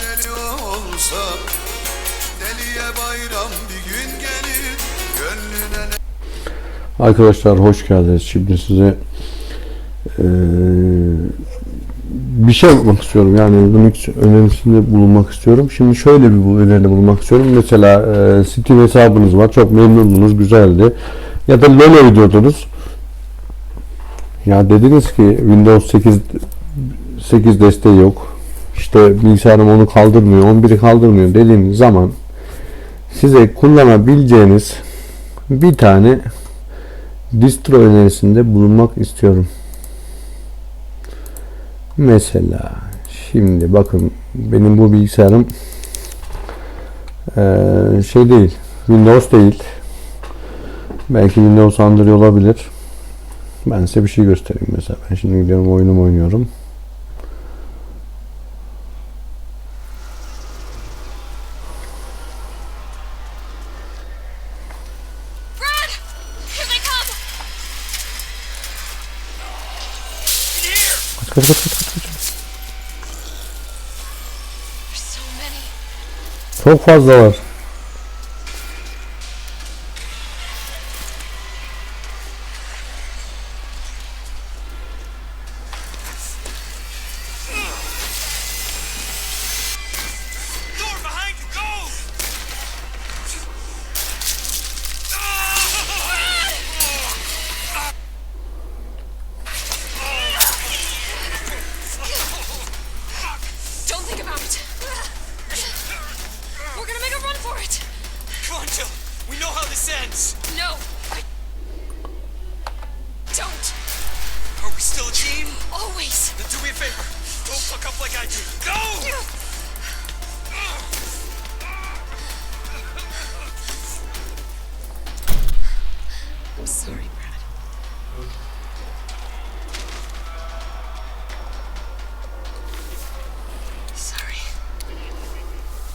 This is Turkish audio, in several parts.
deli olsam Deliye bayram bir gün gelir Gönlüne ne Arkadaşlar hoş geldiniz. Şimdi size eee, bir şey yapmak istiyorum. Yani Linux önerisinde bulunmak istiyorum. Şimdi şöyle bir öneride bulunmak istiyorum. Mesela eee Steam hesabınız var. Çok memnundunuz. Güzeldi. Ya da LoL oynuyordunuz. Ya dediniz ki Windows 8 8 desteği yok. İşte bilgisayarım onu kaldırmıyor. 11'i kaldırmıyor dediğiniz zaman size kullanabileceğiniz bir tane distro önerisinde bulunmak istiyorum. Mesela şimdi bakın benim bu bilgisayarım şey değil Windows değil. Belki Windows andırıyor olabilir. Ben size bir şey göstereyim mesela. Ben şimdi gidiyorum oyunumu oynuyorum. Kaç kaç kaç kaç kaç. kaç. There's so many. Çok fazla var.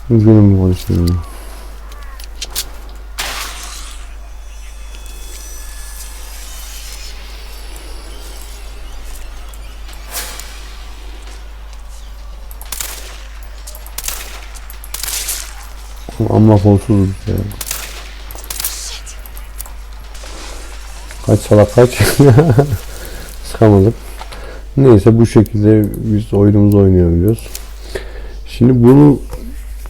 Üzgünüm konuşuyorum. Amma kolsuzuz ya. Shit. Kaç salak kaç. Sıkamadık. Neyse bu şekilde biz oyunumuzu oynayabiliyoruz. Şimdi bunu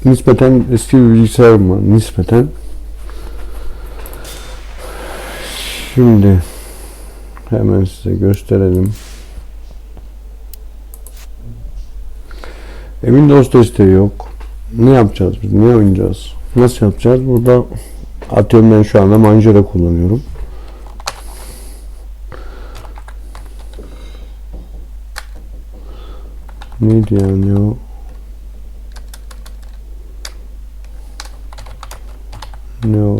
nispeten eski bir bilgisayarım var. Nispeten. Şimdi hemen size gösterelim. E, Windows desteği yok. Ne yapacağız biz? Ne oynayacağız? Nasıl yapacağız? Burada atıyorum ben şu anda Manjaro kullanıyorum. Neydi yani o? Ne o?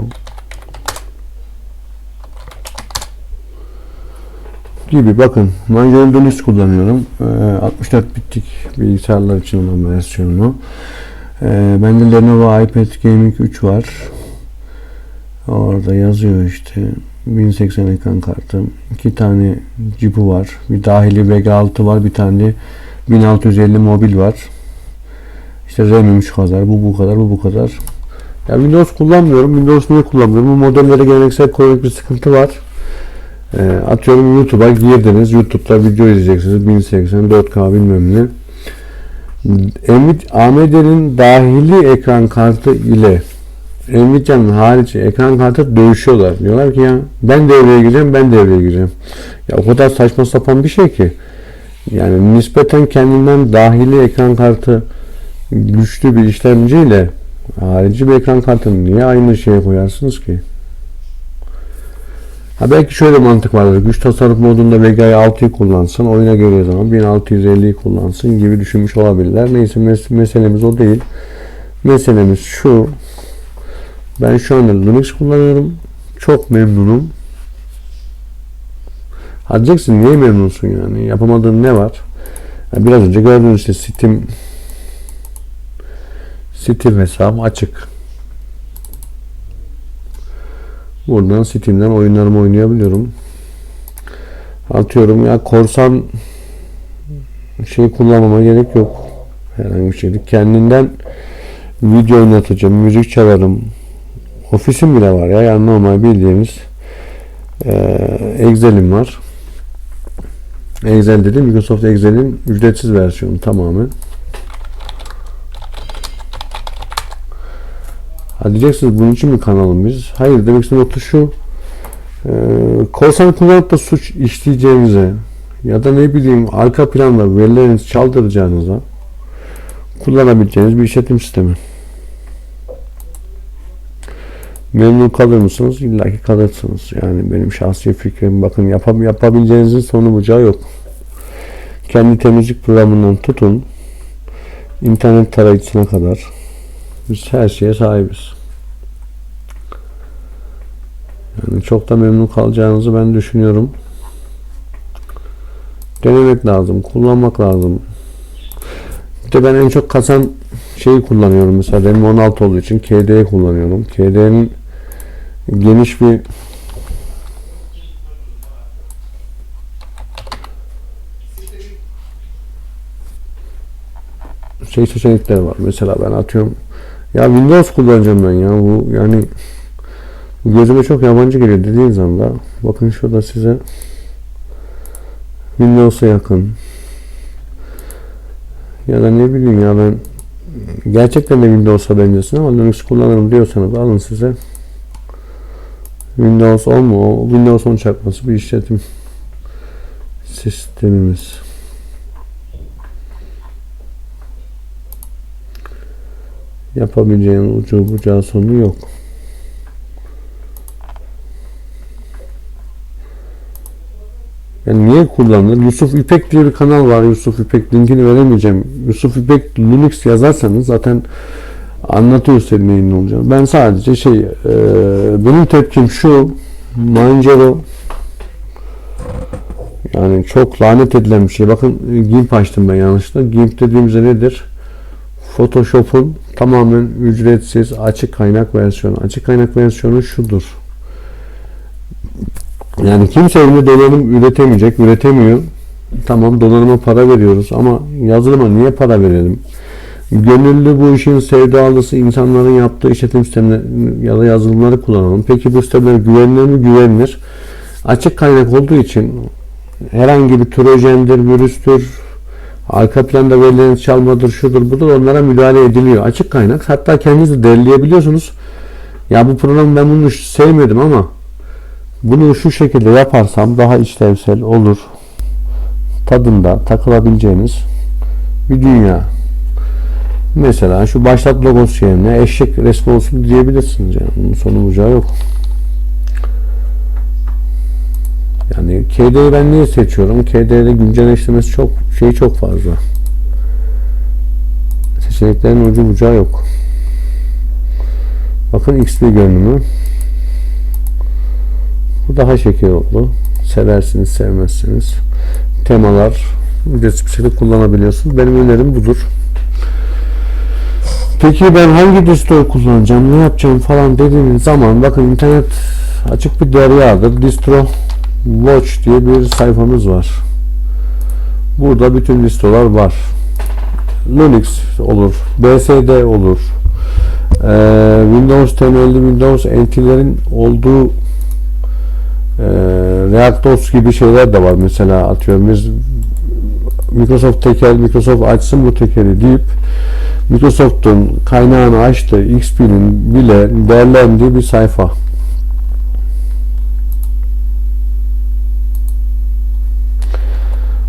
Gibi bakın Manjaro Linux kullanıyorum. Ee, 64 bitlik bilgisayarlar için olan versiyonu. Ee, bende Lenovo iPad Gaming 3 var. Orada yazıyor işte 1080 ekran kartı. iki tane cipu var. Bir dahili VG6 var. Bir tane de 1650 mobil var. İşte RAM'im şu kadar, bu bu kadar, bu bu kadar. Ya Windows kullanmıyorum. Windows niye kullanmıyorum? Bu modellere geleneksel kronik bir sıkıntı var. Ee, atıyorum YouTube'a girdiniz. YouTube'da video izleyeceksiniz. 1080, 4K bilmem ne. AMD'nin dahili ekran kartı ile Nvidia'nın harici ekran kartı dövüşüyorlar. Diyorlar ki ya ben devreye gireceğim, ben devreye gireceğim. Ya o kadar saçma sapan bir şey ki. Yani nispeten kendinden dahili ekran kartı güçlü bir işlemciyle harici bir ekran kartını niye aynı şeye koyarsınız ki? Ha belki şöyle mantık vardır. Güç tasarruf modunda VGA 6'yı kullansın. Oyuna göre zaman 1650'yi kullansın gibi düşünmüş olabilirler. Neyse mes- meselemiz o değil. Meselemiz şu. Ben şu anda Linux kullanıyorum. Çok memnunum. Ha diyeceksin niye memnunsun yani? Yapamadığın ne var? Ya biraz önce gördünüz işte Steam Steam hesabım açık. Buradan Steam'den oyunlarımı oynayabiliyorum. Atıyorum ya korsan şey kullanmama gerek yok. Herhangi bir şekilde. Kendinden video oynatacağım, müzik çalarım. Ofisim bile var ya. Yani normal bildiğimiz eee Excel'im var. Excel dedim Microsoft Excel'in ücretsiz versiyonu tamamen. Ha diyeceksiniz bunun için mi kanalım biz? Hayır demek istediğim nokta şu. Ee, korsan kullanıp da suç işleyeceğinize ya da ne bileyim arka planda verilerinizi çaldıracağınıza kullanabileceğiniz bir işletim sistemi. Memnun kalır mısınız? İlla ki kalırsınız. Yani benim şahsi fikrim bakın yapab yapabileceğinizin sonu bucağı yok. Kendi temizlik programından tutun internet tarayıcısına kadar biz her şeye sahibiz. Yani çok da memnun kalacağınızı ben düşünüyorum. Denemek lazım, kullanmak lazım. Bir de ben en çok kasan şeyi kullanıyorum. Mesela benim 16 olduğu için KD'yi kullanıyorum. KD'nin geniş bir şey seçenekleri var. Mesela ben atıyorum ya Windows kullanacağım ben ya bu yani gözüme çok yabancı geliyor dediğiniz anda bakın şurada size Windows'a yakın ya da ne bileyim ya ben gerçekten de Windows'a benzesin ama Linux kullanırım diyorsanız alın size Windows 10 mu? Windows 10 çakması bir işletim sistemimiz. Yapabileceğin ucu bucağı sonu yok. Yani niye kullanılır? Yusuf İpek diye bir kanal var. Yusuf İpek linkini veremeyeceğim. Yusuf İpek Linux yazarsanız zaten anlatıyor senin neyin ne olacağını. Ben sadece şey e, benim tepkim şu Manjaro yani çok lanet edilen bir şey. Bakın GIMP açtım ben yanlışlıkla. GIMP dediğimizde nedir? Photoshop'un tamamen ücretsiz açık kaynak versiyonu. Açık kaynak versiyonu şudur. Yani kimse evinde donanım üretemeyecek, üretemiyor. Tamam donanıma para veriyoruz ama yazılıma niye para verelim? Gönüllü bu işin sevdalısı insanların yaptığı işletim sistemleri ya da yazılımları kullanalım. Peki bu sistemler güvenilir mi? Güvenilir. Açık kaynak olduğu için herhangi bir trojendir, virüstür, arka planda verilerin çalmadır, şudur budur onlara müdahale ediliyor. Açık kaynak. Hatta kendiniz de derleyebiliyorsunuz. Ya bu programı ben bunu sevmedim ama bunu şu şekilde yaparsam daha işlevsel olur. Tadında takılabileceğiniz bir dünya. Mesela şu başlat logosu yerine eşek resmi olsun diyebilirsiniz yani. Bunun sonu bucağı yok. Yani KD'yi ben niye seçiyorum? KD'de güncelleştirmesi çok şey çok fazla. Seçeneklerin ucu bucağı yok. Bakın XP görünümü. Bu daha şekil oldu. Seversiniz, sevmezsiniz. Temalar ücretsiz bir şekilde kullanabiliyorsunuz. Benim önerim budur. Peki ben hangi distro kullanacağım, ne yapacağım falan dediğiniz zaman bakın internet açık bir deryadır. Distro Watch diye bir sayfamız var. Burada bütün listolar var. Linux olur, BSD olur, ee, Windows temelli Windows NT'lerin olduğu ReactOS gibi şeyler de var. Mesela atıyorum biz Microsoft tekel, Microsoft açsın bu tekeri deyip Microsoft'un kaynağını açtı, XP'nin bile değerlendiği bir sayfa.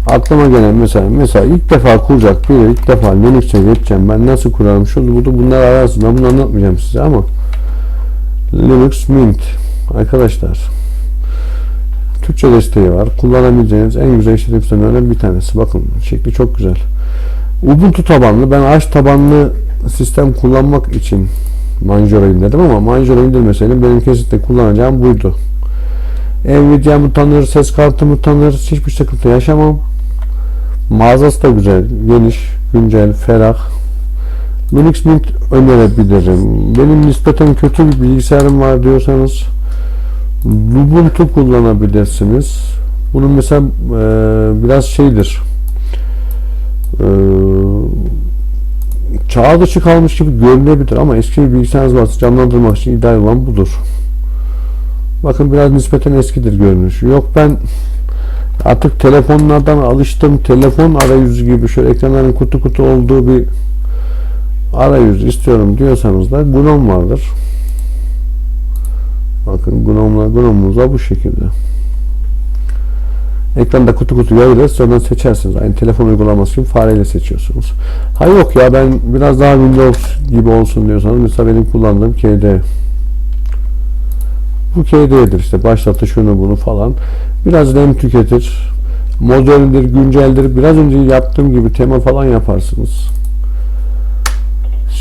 Aklıma gelen mesela mesela ilk defa kuracak biri ilk defa Linux'e geçeceğim. Ben nasıl kurarım? Şunu bunu bunlar ararsın. Ben bunu anlatmayacağım size ama Linux Mint. Arkadaşlar Türkçe desteği var. Kullanabileceğiniz en güzel işletim sistemlerinden bir tanesi. Bakın şekli çok güzel. Ubuntu tabanlı. Ben Arch tabanlı sistem kullanmak için Manjaro indirdim ama Manjaro indirmeseydim benim kesinlikle kullanacağım buydu. Nvidia'mı tanır, ses kartımı tanır, hiçbir sıkıntı yaşamam. Mağazası da güzel, geniş, güncel, ferah. Linux Mint önerebilirim. Benim nispeten kötü bir bilgisayarım var diyorsanız Ubuntu kullanabilirsiniz. Bunun mesela e, biraz şeydir. E, çağ dışı kalmış gibi görünebilir ama eski bir bilgisayarınız varsa canlandırmak için ideal olan budur. Bakın biraz nispeten eskidir görünüşü. Yok ben artık telefonlardan alıştım. Telefon arayüzü gibi şöyle ekranların kutu kutu olduğu bir arayüz istiyorum diyorsanız da Gnome vardır. Bakın Gnome'la Gnome'umuz da bu şekilde. Ekranda kutu kutu görülür. Sonradan seçersiniz. Aynı telefon uygulaması gibi fareyle seçiyorsunuz. Ha yok ya ben biraz daha Windows gibi olsun diyorsanız mesela benim kullandığım KD. Bu KD'dir işte başlatı şunu bunu falan. Biraz RAM tüketir. Moderndir, günceldir. Biraz önce yaptığım gibi tema falan yaparsınız.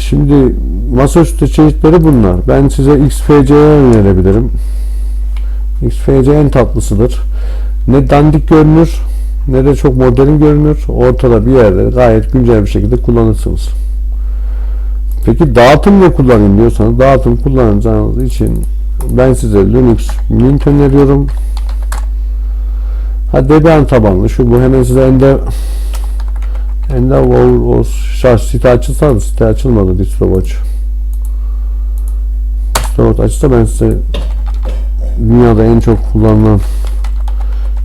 Şimdi masaüstü çeşitleri bunlar. Ben size XFC'ye önerebilirim. XFC en tatlısıdır. Ne dandik görünür ne de çok modern görünür. Ortada bir yerde gayet güncel bir şekilde kullanırsınız. Peki dağıtım ne kullanayım diyorsanız dağıtım kullanacağınız için ben size Linux Mint öneriyorum. Ha Debian tabanlı şu bu hemen size Ende Endeavor o şarj site açılsa da site açılmadı DistroWatch. DistroWatch açılsa ben size dünyada en çok kullanılan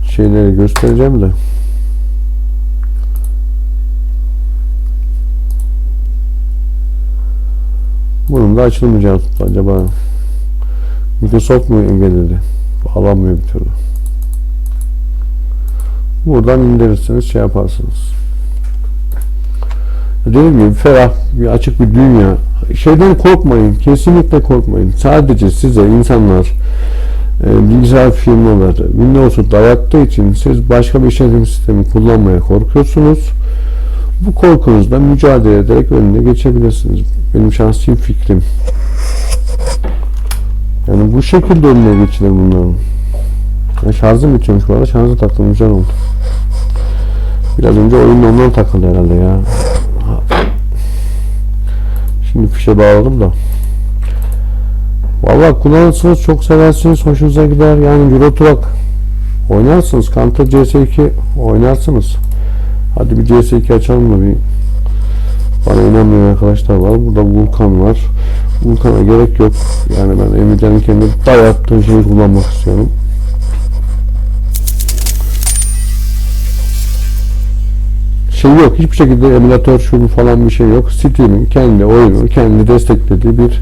şeyleri göstereceğim de. Bunun da açılmayacağı tuttu acaba. Microsoft mu engelledi? Alamıyor bir türlü. Buradan indirirsiniz, şey yaparsınız. Dediğim gibi ferah, bir açık bir dünya. Şeyden korkmayın, kesinlikle korkmayın. Sadece size insanlar e, bilgisayar firmaları Windows'u dayattığı için siz başka bir işletim sistemi kullanmaya korkuyorsunuz. Bu korkunuzla mücadele ederek önüne geçebilirsiniz. Benim şahsi fikrim. Yani bu şekilde önüne geçilir bunların. Ya şarjım bitiyormuş bu arada. Şarjı taktım güzel oldu. Biraz önce oyun ondan takıldı herhalde ya. Şimdi fişe bağladım da. Valla kullanırsınız, çok seversiniz, hoşunuza gider. Yani Euro Truck oynarsınız. Counter CS2 oynarsınız. Hadi bir CS2 açalım da bir bana inanmayan arkadaşlar var. Burada Vulkan var. Vulkan'a gerek yok. Yani ben Nvidia'nın kendi dayattığı şeyi kullanmak istiyorum. Şey yok. Hiçbir şekilde emülatör şu falan bir şey yok. Steam'in kendi oyunu, kendi desteklediği bir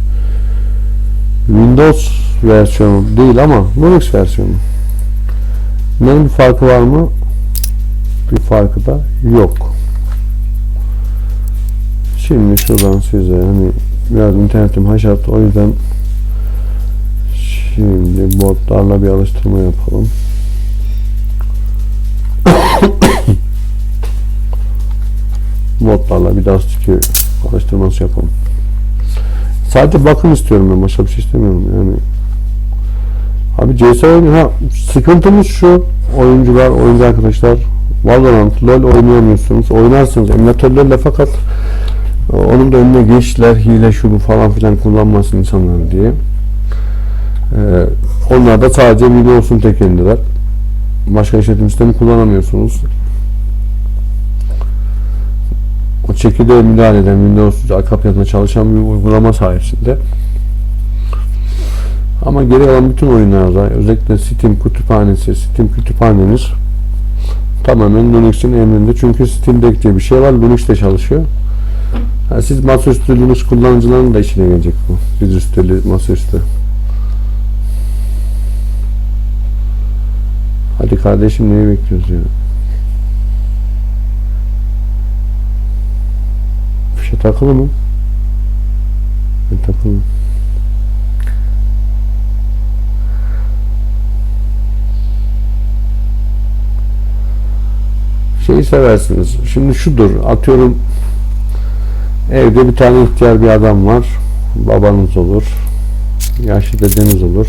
Windows versiyonu değil ama Linux versiyonu. Bunların bir farkı var mı? Bir farkı da yok. Şimdi şuradan size hani biraz internetim haşat o yüzden şimdi botlarla bir alıştırma yapalım. Botlarla bir Dust 2 alıştırması yapalım. Sadece bakım istiyorum ben. Başka bir şey istemiyorum yani. Abi CS ha sıkıntımız şu oyuncular, oyuncu arkadaşlar Valorant, LoL oynayamıyorsunuz. Oynarsınız emülatörlerle fakat onun da önüne geçtiler hile şu bu falan filan kullanmasın insanlar diye. Ee, onlar da sadece Windows'un tekelindeler. Başka işletim sistemi kullanamıyorsunuz. Çekirdeğe müdahale eden Windows arka planında çalışan bir uygulama sayesinde ama geri kalan bütün oyunlarda özellikle Steam kütüphanesi, Steam kütüphaneniz tamamen Linux'in emrinde. Çünkü Steam Deck diye bir şey var. Linux de çalışıyor. Yani siz masaüstü Linux kullanıcılarının da işine gelecek bu. Dizüstü, masaüstü. Hadi kardeşim neyi bekliyoruz ya? Fişe takılı mı? E, takılı. şeyi seversiniz. Şimdi şudur atıyorum evde bir tane ihtiyar bir adam var. Babanız olur. Yaşlı dedeniz olur.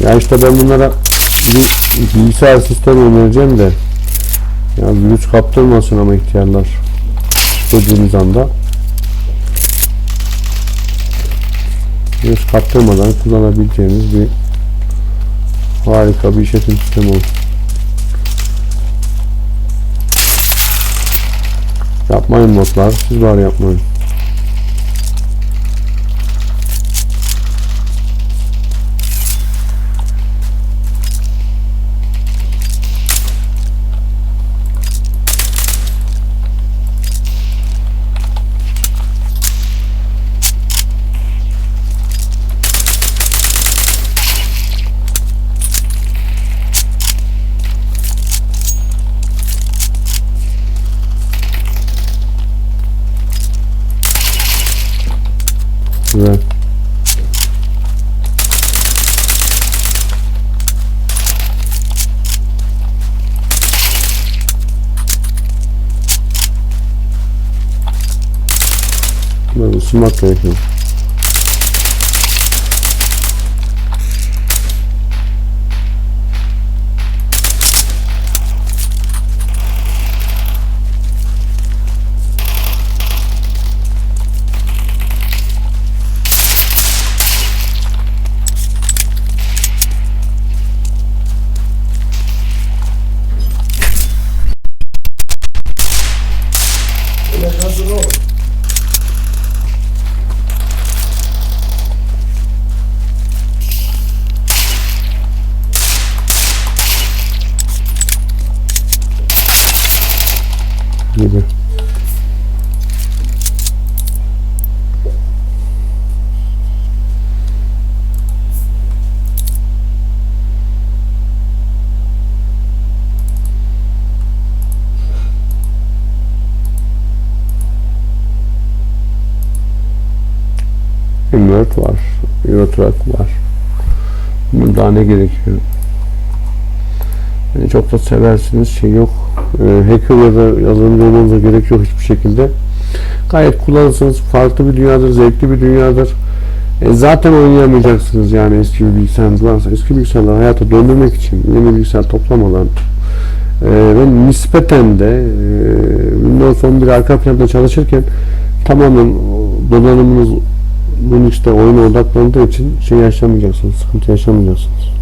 Ya işte ben bunlara bir bilgisayar sistemi önereceğim de ya virüs kaptırmasın ama ihtiyarlar dediğimiz anda virüs kaptırmadan kullanabileceğiniz bir Harika bir işletim sistemi oldu. Yapmayın modlar. Siz var yapmayın. смотрю. Gibi. Word var. Eurotrack var. Bunun daha ne gerekiyor? Yani çok da seversiniz şey yok. Ee, hacker ya da yazılımcı olmanıza gerek yok hiçbir şekilde. Gayet kullanırsınız. Farklı bir dünyadır, zevkli bir dünyadır. E, zaten oynayamayacaksınız yani eski bir bilgisayarınız varsa. Eski bilgisayarları hayata döndürmek için yeni bilgisayar toplamadan e, ve nispeten de e, Windows 11 arka planda çalışırken tamamen donanımınız Linux'te oyuna odaklandığı için şey yaşamayacaksınız, sıkıntı yaşamayacaksınız.